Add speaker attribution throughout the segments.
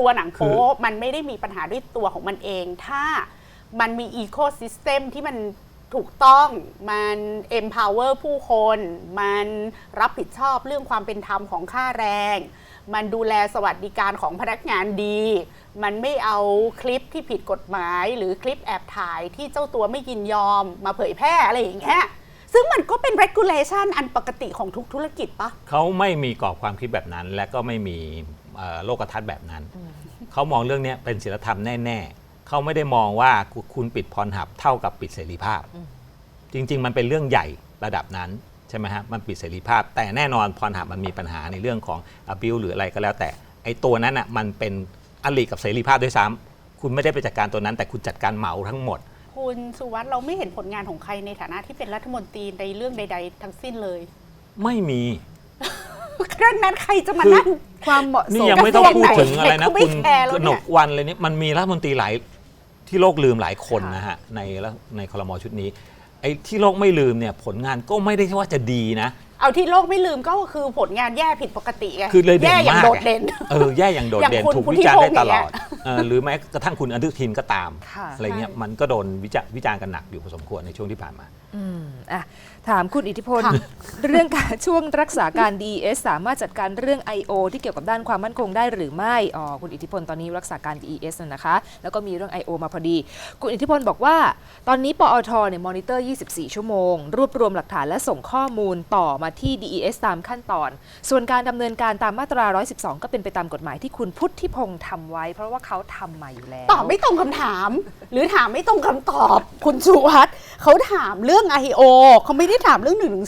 Speaker 1: ตัวหนัง
Speaker 2: คือ
Speaker 1: โป๊มันไม่ได้มีปัญหาด้วยตัวของมันเอง ถ้ามันมีอีโค y ิสเต็มที่มันถูกต้องมัน empower ผู้คน มันรับผิดชอบเรื่องความเป็นธรรมของค่าแรง มันดูแลสวัสดิการของพนักงานดี มันไม่เอาคลิปที่ผิดกฎหมาย หรือคลิปแอบถ่ายที่เจ้าตัวไม่ยินยอมมาเผยแพร่อะไรอย่างเงี้ยซึ่งมันก็เป็น regulation อันปกติของทุกธุรกิจปะ
Speaker 2: เขาไม่มีกรอบความคิดแบบนั้นและก็ไม่มีเอ่อ โลกทัศน์แบบนั้น เขามองเรื่องเนี้ยเป็นศีลธรรมแน่ ๆ เขาไม่ได้มองว่าคุคุณปิดพรหับเท่ากับปิดเสรีภาพ จริง ๆ มันเป็นเรื่องใหญ่ระดับนั้นใช่ไหมฮะมันปิดเสรีภาพ แต่แน่นอนพรหับมันมีปัญหาในเรื่องของอ b u หรืออะไรก็แล้วแต่ไอ้ตัวนั้นอะมันเป็นอลิกับเสรีภาพด้วยซ้ำคุณไม่ได้ไปจัดการตัวนั้น แต่คุณจัดการเหมาทั้งหมด
Speaker 1: คุณสุวัสด์เราไม่เห็นผลงานของใครในฐานะที่เป็นรัฐมนตรีในเรื่องใด ๆ ทั้งสิ้นเลย
Speaker 2: ไม่มี
Speaker 1: เรื่องนั้นใครจะมา
Speaker 2: คือ
Speaker 1: นั่ง
Speaker 3: ความเหมาะส
Speaker 2: นี่
Speaker 3: ม
Speaker 2: ยังไม่ต้องพูดถึงอะไรนะ
Speaker 1: เขาไม่
Speaker 2: คุณ
Speaker 1: แคร์แล้ว
Speaker 2: ก
Speaker 1: เนี่ย
Speaker 2: นกวันเลยนี่มันมีรัฐมนตรีหลายที่โลกลืมหลายคน
Speaker 3: ค่ะ
Speaker 2: นะฮะในรัฐในคลมชุดนี้ไอ้ที่โลกไม่ลืมเนี่ยผลงานก็ไม่ได้ว่าจะดีนะ
Speaker 1: เอาที่โลกไม่ลืมก็คือผลงานแย่ผิดปกติไง
Speaker 2: คือเลยเด่
Speaker 1: แย่
Speaker 2: น
Speaker 1: อย่าง
Speaker 2: มาก
Speaker 1: โดด
Speaker 2: ไง
Speaker 1: เด่น
Speaker 2: เออแย่อย่างโดด
Speaker 1: อย่าง
Speaker 2: เด่น
Speaker 1: คุณ
Speaker 2: ถูก
Speaker 1: คุณ
Speaker 2: วิจารณ์ได้
Speaker 1: ที่พงษ์
Speaker 2: ตลอด
Speaker 1: อย่างเงี้ย
Speaker 2: เออหรือแม้กระทั่งคุณอนุทินก็ตาม
Speaker 3: ค่ะ
Speaker 2: อะไรเงี้ยมันก็โดนวิจารวิจารณ์กันหนักอยู่พอสมควรในช่วงที่ผ่านมา
Speaker 3: อืมอะถามคุณอิทธิพล
Speaker 1: ค่ะ
Speaker 3: เรื่องการช่วงรักษาการ DES สามารถจัดการเรื่อง I.O. ที่เกี่ยวกับด้านความมั่นคงได้หรือไม่อ๋อคุณอิทธิพลตอนนี้รักษาการ DES น่ะนะคะ แล้วก็มีเรื่อง I.O. มาพอดี คุณอิทธิพลบอกว่า ตอนนี้ปอทเนี่ยมอนิเตอร์ 24 ชั่วโมง รวบรวมหลักฐานและส่งข้อมูลต่อมาที่ DES ตามขั้นตอน ส่วนการดำเนินการตามมาตรา 112 ก็เป็นไปตามกฎหมายที่คุณพุทธิพงษ์ทำไว้ เพราะว่าเขาทำมาอยู่แล้ว
Speaker 1: ตอบไม่ตรงคำถาม หรือถามไม่ตรงคำตอบ คุณสุวัสด์เขาถามเรื่อง I.O. เขาไม่ได้ถามเรื่อง1นึ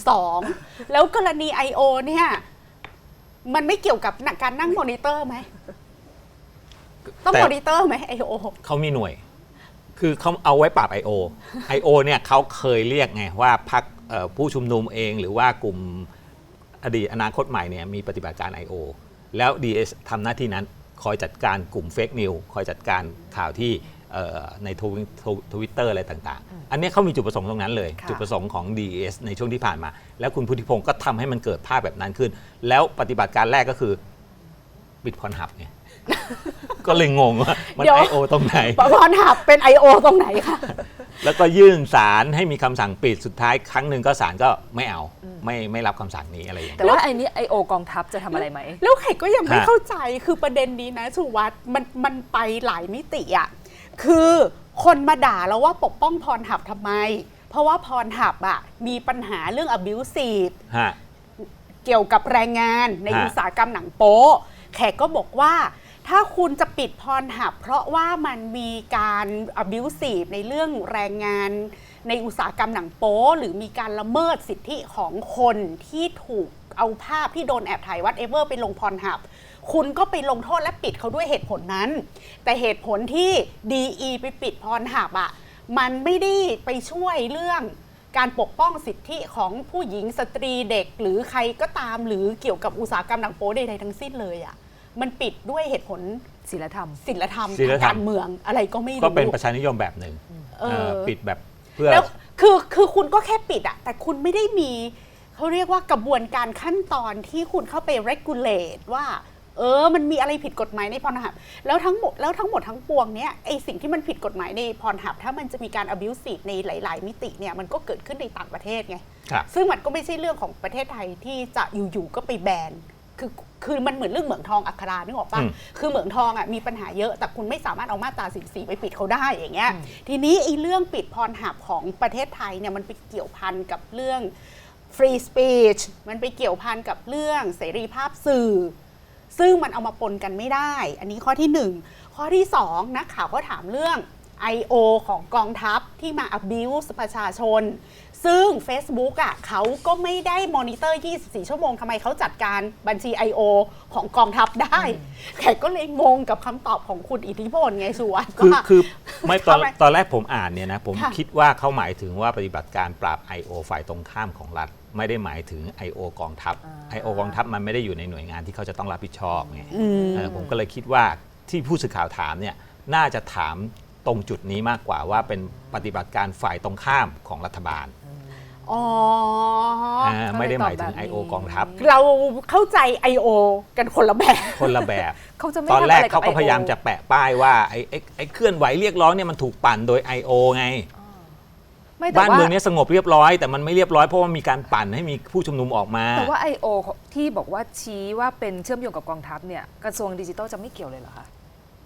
Speaker 1: แล้วกรณี I.O. เนี่ย มันไม่เกี่ยวกับการนั่งมอนิเตอร์ไหม ต้อง
Speaker 2: แต่
Speaker 1: มอนิเตอร์ไหม I.O.
Speaker 2: เขามีหน่วย คือเขาเอาไว้ปราบ I.O. I.O. เนี่ยเขาเคยเรียกไงว่าพักผู้ชุมนุมเอง หรือว่ากลุ่มอดีตอนาคตใหม่เนี่ยมีปฏิบัติการ I.O. แล้ว DS ทำหน้าที่นั้นคอยจัดการกลุ่มเฟกนิวคอยจัดการข่าวที่ ในทวิตเตอร์อะไรต่างๆ อันเนี้ยเขามีจุดประสงค์ตรงนั้นเลย
Speaker 3: ค่ะ
Speaker 2: จุดประสงค์ของ DES ในช่วงที่ผ่านมา แล้วคุณพุทธิพงศ์ก็ทำให้มันเกิดภาพแบบนั้นขึ้น แล้วปฏิบัติการแรกก็คือปิดพรหับไงก็เลยงงว่ามัน
Speaker 1: เดี๋ยว
Speaker 2: I.O. ตรงไหน
Speaker 1: ปพรหับเป็น I.O. ตรงไหนคะ
Speaker 2: แล้วก็ยื่นศาลให้มีคำสั่งปิดสุดท้ายครั้งหนึ่งก็ศาลก็ไม่เอาไม่ไม่รับคำสั่งนี้อะไรอย่าง
Speaker 3: แต่
Speaker 2: เงี้ย
Speaker 3: ว่าไอ้นี้ I.O. กองทัพจะทำอะไรไหม
Speaker 1: แล้วไข่ก็ยังไม่
Speaker 2: ฮะ
Speaker 1: เข้าใจคือประเด็นนี้นะสุวัสด์มันมันไปหลายมิติอะ คือคนมาด่าเราว่าปกป้องพรหับทำไม เพราะว่าพรหับอะมีปัญหาเรื่อง abusive
Speaker 2: ฮะ
Speaker 1: เกี่ยวกับแรงงานใน
Speaker 2: ฮะ
Speaker 1: อุตสาหกรรมหนังโป๊แขกก็บอกว่า ถ้าคุณจะปิดพรหับ เพราะว่ามันมีการ abusive ในเรื่องแรงงานในอุตสาหกรรมหนังโป๊หรือมีการละเมิดสิทธิของคนที่ถูกเอาภาพที่โดนแอบถ่ายวัดเอเวอร์ไปลงพรหับ คุณก็ไปลงโทษและปิดเขาด้วยเหตุผลนั้น แต่เหตุผลที่ DE ไปปิดพรหับอะมันไม่ได้ไปช่วยเรื่องการปกป้องสิทธิของผู้หญิงสตรีเด็ก หรือใครก็ตามหรือเกี่ยวกับอุตสาหกรรมหนังโป๊ใดๆทั้งสิ้นเลยอะ่ะมันปิดด้วยเหตุผล
Speaker 3: ศีลธรรม
Speaker 1: ศิลธรรม
Speaker 2: ศีล
Speaker 1: ทาง
Speaker 2: ธรรม
Speaker 1: การเมืองอะไรก็ไม่
Speaker 2: ก็
Speaker 1: รู้
Speaker 2: เป็นประชานิยมแบบหนึ่ง
Speaker 1: เออ
Speaker 2: เอ่อปิดแบบเพื่อ
Speaker 1: แล้วคือคือคุณก็แค่ปิดอะแต่คุณไม่ได้มีเขาเรียกว่ากระบวนการขั้นตอนที่คุณเข้าไป regulate ว่า เออ มันมีอะไรผิดกฎหมายในพรหับ แล้วทั้งหมด แล้วทั้งหมดทั้งปวงเนี้ย ไอสิ่งที่มันผิดกฎหมายในพรหับ ถ้ามันจะมีการ abusive ในหลาย ๆ มิติเนี่ย มันก็เกิดขึ้นในต่างประเทศไง
Speaker 2: ครับ
Speaker 1: ซึ่งมันก็ไม่ใช่เรื่องของประเทศไทยที่จะอยู่ ๆ ก็ไปแบน คือ คือมันเหมือนเรื่องเหมืองทองอัครานึกออกปะ
Speaker 2: อืม
Speaker 1: คือเหมืองทองอะมีปัญหาเยอะ แต่คุณไม่สามารถเอามาตราสิสีไปปิดเขาได้อย่างเงี้ย ทีนี้ไอ้เรื่องปิดพรหับของประเทศไทยเนี่ย มันไปเกี่ยวพันกับเรื่อง free speech มันไปเกี่ยวพันกับเรื่องเสรีภาพสื่อ ซึ่งมันเอามาปนกันไม่ได้ อันนี้ข้อที่หนึ่งข้อที่สองนักข่าวก็ถามเรื่อง I.O. ของกองทัพที่มา abuse ประชาชน ซึ่ง Facebook อะเขาก็ไม่ได้มอนิเตอร์ 24 ชั่วโมงทำไมเขาจัดการบัญชี I.O. ของกองทัพได้แขกก็เลยงงกับคำตอบของคุณอิทธิพลไงสุวัสด์
Speaker 2: คือ
Speaker 1: ว่า
Speaker 2: คือไม่ตอน
Speaker 1: ทำไม
Speaker 2: ตอนแรกผมอ่านเนี่ยนะ ผม
Speaker 1: ค่ะ
Speaker 2: คิดว่าเขาหมายถึงว่าปฏิบัติการปราบ I.O. ฝ่ายตรงข้ามของรัฐ ไม่ได้หมายถึง I.O. กองทัพ I.O. กองทัพมันไม่ได้อยู่ในหน่วยงานที่เขาจะต้องรับผิดชอบไงเออผมก็เลยคิดว่าที่ผู้สื่อข่าวถามเนี่ยน่าจะถามตรงจุดนี้มากกว่าว่าเป็นปฏิบัติการฝ่ายตรงข้ามของรัฐบาล
Speaker 1: อ๋อ
Speaker 2: อ่าไม่ได้หมายถึง
Speaker 3: ทำไมตอบแบบนี้
Speaker 2: I.O. กองทัพ
Speaker 1: เราเข้าใจ I.O. กันคนละแบบ
Speaker 2: คนละแบบ
Speaker 3: เขาจะไม่
Speaker 2: ตอน
Speaker 3: ทำ
Speaker 2: แรก
Speaker 3: อะไรบ
Speaker 2: เขาก็
Speaker 3: IO
Speaker 2: พยายามจะแปะป้ายว่าไอ้ไอ้ไอ้เคลื่อนไหวเรียกร้องเนี่ยมันถูกปั่นโดย I.O. ไง
Speaker 3: ไม่แต่
Speaker 2: บ้าน
Speaker 3: ว่า
Speaker 2: เมืองเนี้สงบเรียบร้อยแต่มันไม่เรียบร้อยเพราะว่ามีการปั่นให้มีผู้ชุมนุมออกมา
Speaker 3: แต่ว่า I.O. ที่บอกว่าชี้ว่าเป็นเชื่อมโยงกับกองทัพเนี่ยกระทรวงดิจิทัลจะไม่เกี่ยวเลยเหรอคะ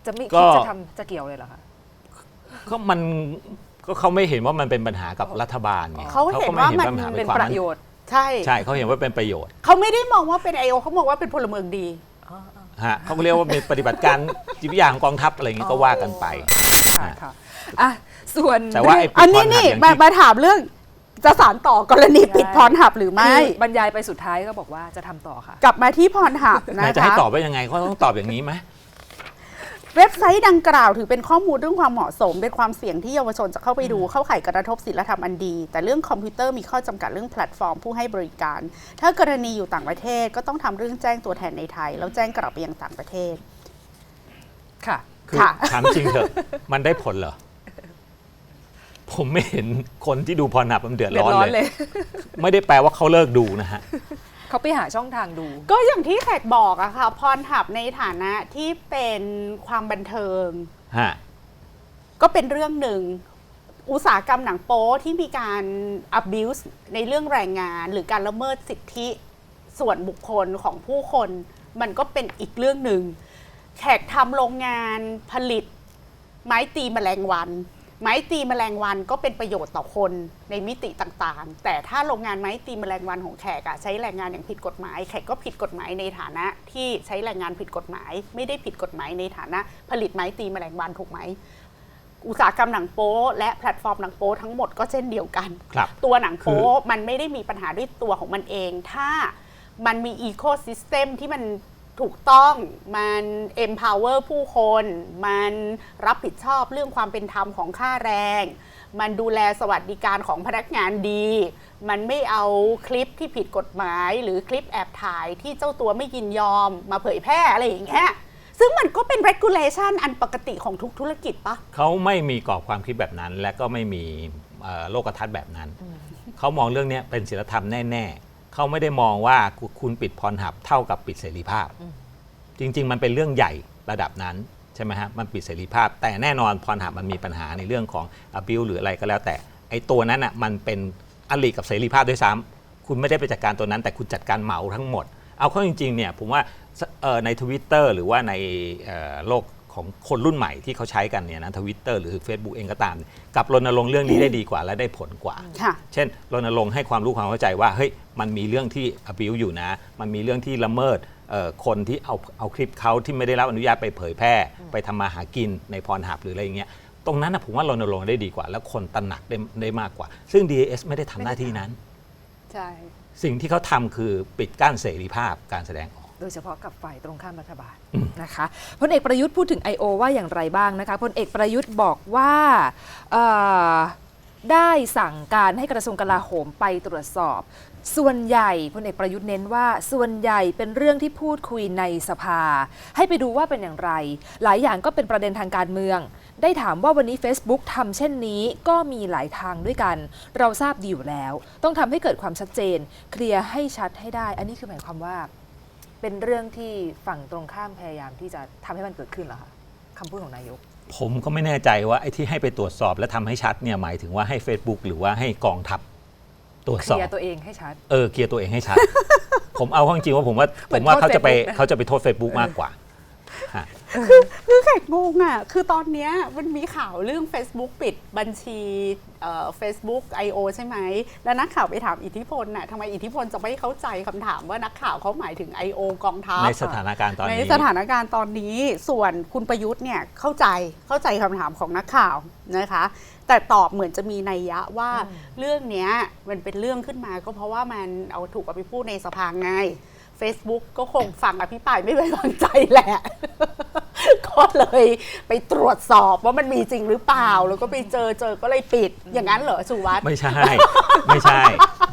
Speaker 3: จะไม่
Speaker 2: ก็
Speaker 3: คิดจะทำจะเกี่ยวเลยเหรอคะ
Speaker 2: ก็มันก็เขาไม่เห็นว่ามันเป็นปัญหากับรัฐบาลไง
Speaker 1: เขาเห็นว่ามัน
Speaker 2: ขก็ไเป็
Speaker 3: น
Speaker 2: คว
Speaker 3: ประโยชน์
Speaker 1: ใช่
Speaker 2: ใช่เขาเห็นว่าเป็นประโยชน์
Speaker 1: เขาไม่ได้มองว่าเป็น I.O. เขามองว่าเป็นพลเมืองดี
Speaker 2: ฮะเขาก็เรียกว่าเป็นปฏิบัติการจิตวิทยาของกองทัพอะไรอย่างนี้ก็ว่ากันไป
Speaker 3: ค่ะ ค่ะอะส่วน
Speaker 2: แต่ว่าไอ้
Speaker 1: อันนี้
Speaker 2: ปิดพรหับ
Speaker 1: นี่
Speaker 2: อย่างที่
Speaker 1: มามาถามเรื่องจะสารต่อกรณีปิดพรหับหรือไม่
Speaker 3: คือบรรยายไปสุดท้ายก็บอกว่าจะทำต่อค่ะ
Speaker 1: กลับมาที่พรหับนะ
Speaker 2: นายจะให้
Speaker 1: คะ
Speaker 2: ตอบว่ายังไงเขาต้องตอบอย่างนี้ไหม
Speaker 1: เว็บไซต์ดังกล่าวถือเป็นข้อมูลเรื่องความเหมาะสม เป็นความเสี่ยงที่เยาวชนจะเข้าไปดูเข้าข่ายกระทบศีลธรรมอันดี แต่เรื่องคอมพิวเตอร์มีข้อจำกัดเรื่องแพลตฟอร์มผู้ให้บริการ ถ้ากรณีอยู่ต่างประเทศก็ต้องทำเรื่องแจ้งตัวแทนในไทย แล้วแจ้งกลับไปยังต่างประเทศ
Speaker 3: ค่ะ
Speaker 2: คือ
Speaker 1: ค่ะ
Speaker 2: ถามจริงเถอะมันได้ผลเหรอ ผมไม่เห็นคนที่ดูพรหนับมันเดือด
Speaker 3: เดือ
Speaker 2: ร้อ
Speaker 3: ด
Speaker 2: น
Speaker 3: ร้อน
Speaker 2: เล
Speaker 3: เลย ย
Speaker 2: ไม่ได้แปลว่าเขาเลิกดูนะฮะ
Speaker 3: เขาไปหาช่องทางดู
Speaker 1: ก็อย่างที่แขกบอกอะค่ะ พรหับในฐานะที่เป็นความบันเทิง
Speaker 2: ฮะ
Speaker 1: ก็เป็นเรื่องหนึ่ง อุตสาหกรรมหนังโป๊ที่มีการ abuse ในเรื่องแรงงาน หรือการละเมิดสิทธิส่วนบุคคลของผู้คน มันก็เป็นอีกเรื่องหนึ่ง แขกทำโรงงานผลิต ไม้ตีแมลงวัน ไม้ตีแมลงวันก็เป็นประโยชน์ต่อคนในมิติต่างๆ แต่ถ้าโรงงานไม้ตีแมลงวันของแขกอะใช้แรงงานอย่างผิดกฎหมาย แขกก็ผิดกฎหมายในฐานะที่ใช้แรงงานผิดกฎหมาย ไม่ได้ผิดกฎหมายในฐานะ ผลิตไม้ตีแมลงวันถูกไหมอุตสาหกรรมหนังโป๊และแพลตฟอร์มหนังโป๊ทั้งหมดก็เช่นเดียวกัน
Speaker 2: ครับ
Speaker 1: ตัวหนังโป๊
Speaker 2: คือ
Speaker 1: มันไม่ได้มีปัญหาด้วยตัวของมันเอง ถ้ามันมีอีโค y ิสเต็มที่มัน ถูกต้องมัน empower ผู้คน มันรับผิดชอบเรื่องความเป็นธรรมของค่าแรง มันดูแลสวัสดิการของพนักงานดี มันไม่เอาคลิปที่ผิดกฎหมาย หรือคลิปแอบถ่ายที่เจ้าตัวไม่ยินยอมมาเผยแพร่อะไรอย่างเงี้ยซึ่งมันก็เป็น regulation อันปกติของทุกธุรกิจปะ
Speaker 2: เขาไม่มีกรอบความคิดแบบนั้น และก็ไม่มีเอ่อโลกทัศน์แบบนั้น เขามองเรื่องเนี้ยเป็นศีลธรรมแน่ ๆ เขาไม่ได้มองว่าคุณคุณปิดพรหับเท่ากับปิดเสรีภาพ จริง ๆ มันเป็นเรื่องใหญ่ระดับนั้นใช่ไหมฮะมันปิดเสรีภาพ แต่แน่นอนพรหับมันมีปัญหาในเรื่องของ abuse หรืออะไรก็แล้ว แต่ไอ้ตัวนั้นอะมันเป็นอลิกับเสรีภาพด้วยซ้ำคุณไม่ได้ไปจัดการตัวนั้น แต่คุณจัดการเหมาทั้งหมด เอาเข้าจริงๆเนี่ยผมว่าสเอ่อใน Twitter หรือว่าในเอ่อโลก ของคนรุ่นใหม่ที่เขาใช้กันเนี่ยนะทวิตเตอร์หรือ Facebook เองก็ตามเนี่ยกลับรณรงค์เรื่องนี้ได้ดีกว่าและได้ผลกว่า
Speaker 1: ค่ะ
Speaker 2: เช่นรณรงค์ให้ความรู้ความเข้าใจว่าเฮ้ยมันมีเรื่องที่ abuse อยู่นะ มันมีเรื่องที่ละเมิดเอ่อคนที่เอาเอาคลิปเขาที่ไม่ได้รับอนุญาตไปเผยแพร่ ไปทำมาหากินในพรหับหรืออะไรอย่างเงี้ยตรงนั้นนะผมว่ารณรงค์ได้ดีกว่า แล้วคนตระหนักได้ได้มากกว่า ซึ่ง DAS ไม่ได้ทำหน้าที่นั้น
Speaker 1: ใช่
Speaker 2: สิ่งที่เขาทำคือปิดกั้นเสรีภาพการแสดงออก
Speaker 3: โดยเฉพาะกับฝ่ายตรงข้ามรัฐบาลนะคะพลเอกประยุทธ์พูดถึง I.O. ว่าอย่างไรบ้างนะคะพลเอกประยุทธ์บอกว่าเอ่อได้สั่งการให้กระทรวงกลาโหมไปตรวจสอบ ส่วนใหญ่พลเอกประยุทธ์เน้นว่า ส่วนใหญ่เป็นเรื่องที่พูดคุยในสภา ให้ไปดูว่าเป็นอย่างไร หลายอย่างก็เป็นประเด็นทางการเมือง ได้ถามว่าวันนี้ Facebook ทำเช่นนี้ก็มีหลายทางด้วยกัน เราทราบดีอยู่แล้ว ต้องทำให้เกิดความชัดเจน เคลียร์ให้ชัดให้ได้ อันนี้คือหมายความว่า เป็นเรื่องที่ฝั่งตรงข้ามพยายามที่จะทำให้มันเกิดขึ้นเหรอคะคำพูดของนายก
Speaker 2: ผมก็ไม่แน่ใจว่าไอ้ที่ให้ไปตรวจสอบและทำให้ชัดเนี่ยหมายถึงว่าให้ Facebook หรือว่าให้กองทัพตรวจ
Speaker 3: เค
Speaker 2: สอบ
Speaker 3: ลียร์ตัวเองให้ชัด
Speaker 2: เออเคลียร์ตัวเองให้ชัด ผมเอาเข้าจริงๆว่าผมว่า
Speaker 3: เห
Speaker 2: ผ
Speaker 3: มือน
Speaker 2: มว่า
Speaker 3: โทษ
Speaker 2: เขาจะไป
Speaker 3: Facebook นะ
Speaker 2: เขาจะไปโทษ Facebook มากกว่า ฮะ
Speaker 1: คือแขกงงอะ คือตอนเนี้ยมันมีข่าวเรื่อง Facebook ปิดบัญชีเอ่อ Facebook I.O. ใช่ไหม แล้วนักข่าวไปถามอิทธิพลน่ะทำไมอิทธิพลจะไม่เข้าใจคำถามว่านักข่าวเขาหมายถึง I.O. กองทัพ
Speaker 2: ในสถานการณ์ตอน
Speaker 1: ใน
Speaker 2: นี้
Speaker 1: สถานการณ์ตอนนี้ส่วนคุณประยุทธ์เนี่ยเข้าใจเข้าใจคำถามของนักข่าวนะคะ แต่ตอบเหมือนจะมีนัยยะว่าเรื่องเนี้ยมันเป็นเรื่องขึ้นมาก็เพราะว่ามันเอาถูกเอาไปพูดในสภาไง Facebook ก็คงฟังอภิปรายไม่ไว้วางใจแหละ ก็เลยไปตรวจสอบว่ามันมีจริงหรือเปล่า แล้วก็ไปเจอเจอก็เลยปิด อย่างนั้นเหรอสุวัสด์
Speaker 2: ไม่ใช่ ไม่ใช่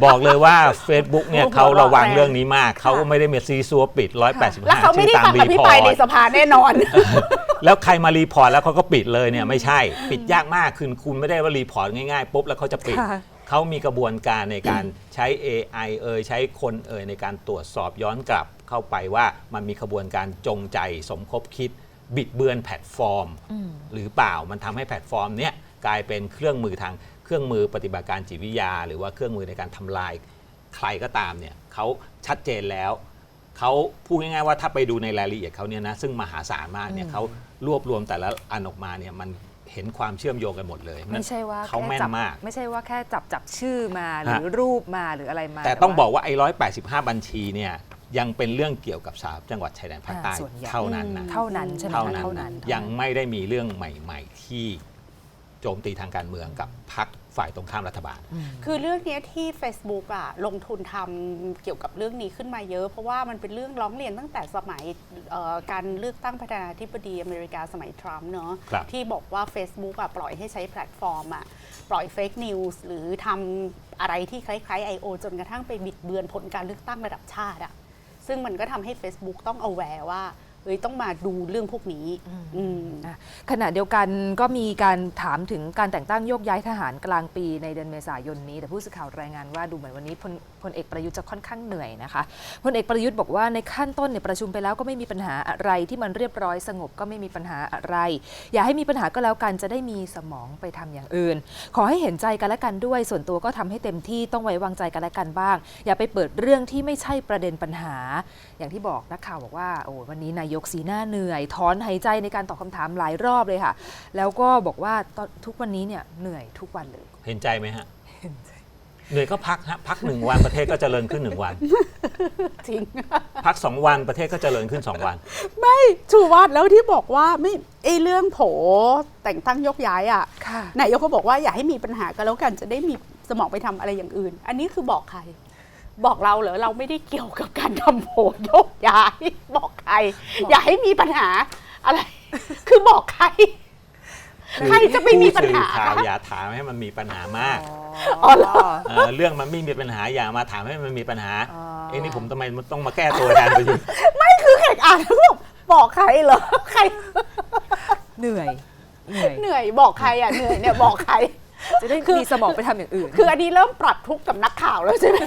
Speaker 2: บอกเลยว่า Facebook เนี่ย
Speaker 1: โอ้โห
Speaker 2: เขาระวัง
Speaker 1: แรง
Speaker 2: เรื่องนี้มาก เขาก็ไม่ได้มีซีซัวปิด 185
Speaker 1: แล้วเขาไม่ได้
Speaker 2: ชื่อตา
Speaker 1: ฟั
Speaker 2: ม
Speaker 1: ง
Speaker 2: รี
Speaker 1: อภิ
Speaker 2: พ
Speaker 1: ป
Speaker 2: อ
Speaker 1: รายใน
Speaker 2: ร์ต
Speaker 1: สภาแน่นอน
Speaker 2: แล้วใครมารีพอร์ตแล้วเขาก็ปิดเลยเนี่ยไม่ใช่ ปิดยากมากคือคุณไม่ได้ว่ารีพอร์ตง่ายๆปุ๊บแล้วเขาจะปิด
Speaker 3: ค่ะ
Speaker 2: เขามีกระบวนการในการใช้ AI เอ่ยใช้คนเอ่ยในการตรวจสอบย้อนกลับเข้าไปว่ามันมีกระบวนการจงใจสมคบคิด บิดเบือนแพลตฟอร์ม หรือเปล่ามันทำให้แพลตฟอร์มเนี้ยกลายเป็นเครื่องมือทางเครื่องมือปฏิบัติการจิตวิทยา หรือว่าเครื่องมือในการทำลายใครก็ตามเนี่ยเขาชัดเจนแล้วเขาพูดง่ายๆว่าถ้าไปดูในรายละเอียดเขาเนี่ยนะซึ่งมหาศาลมากเนี่ยเขารวบรวมแต่ละอันออกมาเนี่ยมัน เห็นความเชื่อมโยงกันหมดเลย
Speaker 3: ไม่ใช่ว่า
Speaker 2: เขา
Speaker 3: แค่
Speaker 2: แม่น
Speaker 3: จับ
Speaker 2: มาก
Speaker 3: ไม่ใช่ว่าแค่จับจับชื่อมาหรือ
Speaker 2: ฮะ
Speaker 3: รูปมาหรืออะไรมา
Speaker 2: แต่ต้อง
Speaker 3: ว่า
Speaker 2: บอกว่าไอ้ร้อยแปดสิบห้าบัญชีเนี่ยยังเป็นเรื่องเกี่ยวกับสามจังหวัดชายแดนภาคใต้
Speaker 3: อ่าส่วนใหญ่
Speaker 2: เท่านั้นนะ
Speaker 3: เท่านั้นใช่ไหม
Speaker 2: เท่า
Speaker 3: คะ
Speaker 2: นั้น
Speaker 3: เท่านั้น
Speaker 2: นะยังไม่ได้มีเรื่องใหม่ ๆ ที่โจมตีทางการเมืองกับพรรค ฝ่ายตรงข้ามรัฐบาล
Speaker 1: คือเรื่องเนี้ยที่ Facebook อะลงทุนทำเกี่ยวกับเรื่องนี้ขึ้นมาเยอะ เพราะว่ามันเป็นเรื่องร้องเรียนตั้งแต่สมัยเอ่อการเลือกตั้งประธานาธิบดีอเมริกาสมัยทรัมป์เนาะ
Speaker 2: ครับ
Speaker 1: ที่บอกว่า Facebook อะปล่อยให้ใช้แพลตฟอร์มอะปล่อยเฟกนิวส์หรือทำอะไรที่คล้ายๆ I.O. จนกระทั่งไปบิดเบือนผลการเลือกตั้งระดับชาติอะ ซึ่งมันก็ทำให้ Facebook ต้องเอาแวร์ว่า เอ้ยต้องมาดูเรื่องพวกนี้อืม
Speaker 3: อะขณะเดียวกันก็มีการถามถึงการแต่งตั้งโยกย้ายทหารกลางปีในเดือนเมษายนนี้ แต่ผู้สื่อข่าวรายงานว่าดูเหมือนวันนี้พลพลเอกประยุทธ์จะค่อนข้างเหนื่อยนะคะพลเอกประยุทธ์บอกว่าในขั้นต้นเนี่ยประชุมไปแล้วก็ไม่มีปัญหาอะไรที่มันเรียบร้อยสงบก็ไม่มีปัญหาอะไร อย่าให้มีปัญหาก็แล้วกันจะได้มีสมองไปทำอย่างอื่น ขอให้เห็นใจกันและกันด้วย ส่วนตัวก็ทำให้เต็มที่ต้องไว้วางใจกันและกันบ้าง อย่าไปเปิดเรื่องที่ไม่ใช่ประเด็นปัญหาอย่างที่บอกนักข่าวบอกว่าโอ้วันนี้นายกสีหน้าเหนื่อยถอนหายใจในการตอบคำถามหลายรอบเลยค่ะ แล้วก็บอกว่าตอนทุกวันนี้เนี่ยเหนื่อยทุกวันเลย
Speaker 2: เห็นใจไหมฮะเหนื่อยก็พักฮะพักหนึ่งวันประเทศก็เจริญขึ้นหนึ่งวัน
Speaker 1: จริง
Speaker 2: พักสองวันประเทศก็เจริญขึ้นสองวัน
Speaker 1: ไม่ชูวัดแล้วที่บอกว่าไม่ไอเรื่องโผแต่งตั้งยกย้ายอะ
Speaker 3: ค่ะ
Speaker 1: นายกก็บอกว่าอย่าให้มีปัญหากันแล้วกันจะได้มีสมองไปทำอะไรอย่างอื่น อันนี้คือบอกใคร บอกเราเหรอเราไม่ได้เกี่ยวกับการทำโผยกย้ายบอกใคร อย่าให้มีปัญหาอะไร คือบอกใคร ใครจะไปมีปัญหา
Speaker 2: ผู้สื่อข่าวอย่าถามให้มันมีปัญหามาก
Speaker 1: อ๋อเหรอ
Speaker 2: เออเรื่องมันไม่มีปัญหาอย่ามาถามให้มันมีปัญหา
Speaker 3: อ๋อ
Speaker 2: เอ้นี่ผมทำไมต้องมาแก้ตัวแทนประยุทธ์
Speaker 1: ไม่คือแขกอ่านแล้วบอกบอกใครเหรอใคร
Speaker 3: เหนื่อย เหนื่อย
Speaker 1: เหนื่อยบอกใครอะเหนื่อยเนี่ยบอกใคร
Speaker 3: จะได้มีสมองไปทำอย่างอื่น
Speaker 1: คืออันนี้เริ่มปรับทุกข์กับนักข่าวแล้วใช่ไหม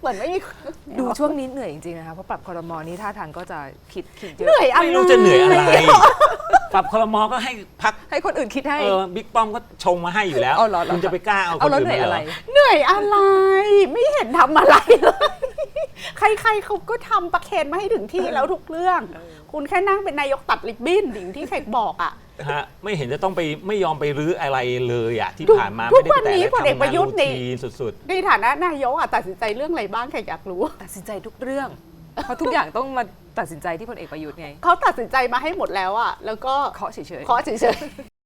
Speaker 1: เหมือนไม่มี
Speaker 3: ดูช่วงนี้เหนื่อยจริงๆนะคะเพราะปรับคอรมอนี้ท่าทางก็จะคิดคิดเย
Speaker 1: เหนื่อย
Speaker 3: อะ
Speaker 1: อะไร
Speaker 2: ไม่รู้จะเหนื่อยอะไรปรับคลมอก็ให้พัก
Speaker 3: ให้คนอื่นคิดให้
Speaker 2: เออบิ๊กป้อมก็ชงมาให้อยู่แล้ว
Speaker 3: เอาเหรอเหรอ
Speaker 2: คุณจะไปกล้าเอาค
Speaker 3: เอา
Speaker 2: น
Speaker 3: แล้ว
Speaker 2: อื่น
Speaker 3: เหนื่อย
Speaker 2: มา
Speaker 3: อะ
Speaker 2: เหร
Speaker 3: ไร
Speaker 2: อ
Speaker 1: เหนื่อยอะไร ไม่เห็นทำอะไรเลย ใครๆเขาก็ทำประเคนมาให้ถึงที่แล้วทุกเรื่อง คุณแค่นั่งเป็นนายกตัดริบบิ้นดิ่งที่เขกบอกอะ
Speaker 2: ฮะไม่เห็นจะต้องไปไม่ยอมไปรื้ออะไรเลยอะที่
Speaker 1: ทุก
Speaker 2: ผ่านมา
Speaker 1: ทุ
Speaker 2: ไม่
Speaker 1: ก
Speaker 2: ได้
Speaker 1: วัน
Speaker 2: ไปแต่
Speaker 1: นี้
Speaker 2: และ
Speaker 1: พลเอก
Speaker 2: ทำ
Speaker 1: ประ
Speaker 2: งาน
Speaker 1: ยุ
Speaker 2: รู
Speaker 1: ทธ์นี่
Speaker 2: ทีนสุด
Speaker 1: ในฐานะนายกอะตัดสินใจเรื่องอะไรบ้างใครอยากรู้
Speaker 3: ตัดสินใจทุกเรื่อง เพราะทุกอย่างต้องมาตัดสินใจที่พลเอกประยุทธ์ไง
Speaker 1: เขาตัดสินใจมาให้หมดแล้วอะแล้วก็
Speaker 3: เคาะเฉยๆ
Speaker 1: เคาะเฉยๆ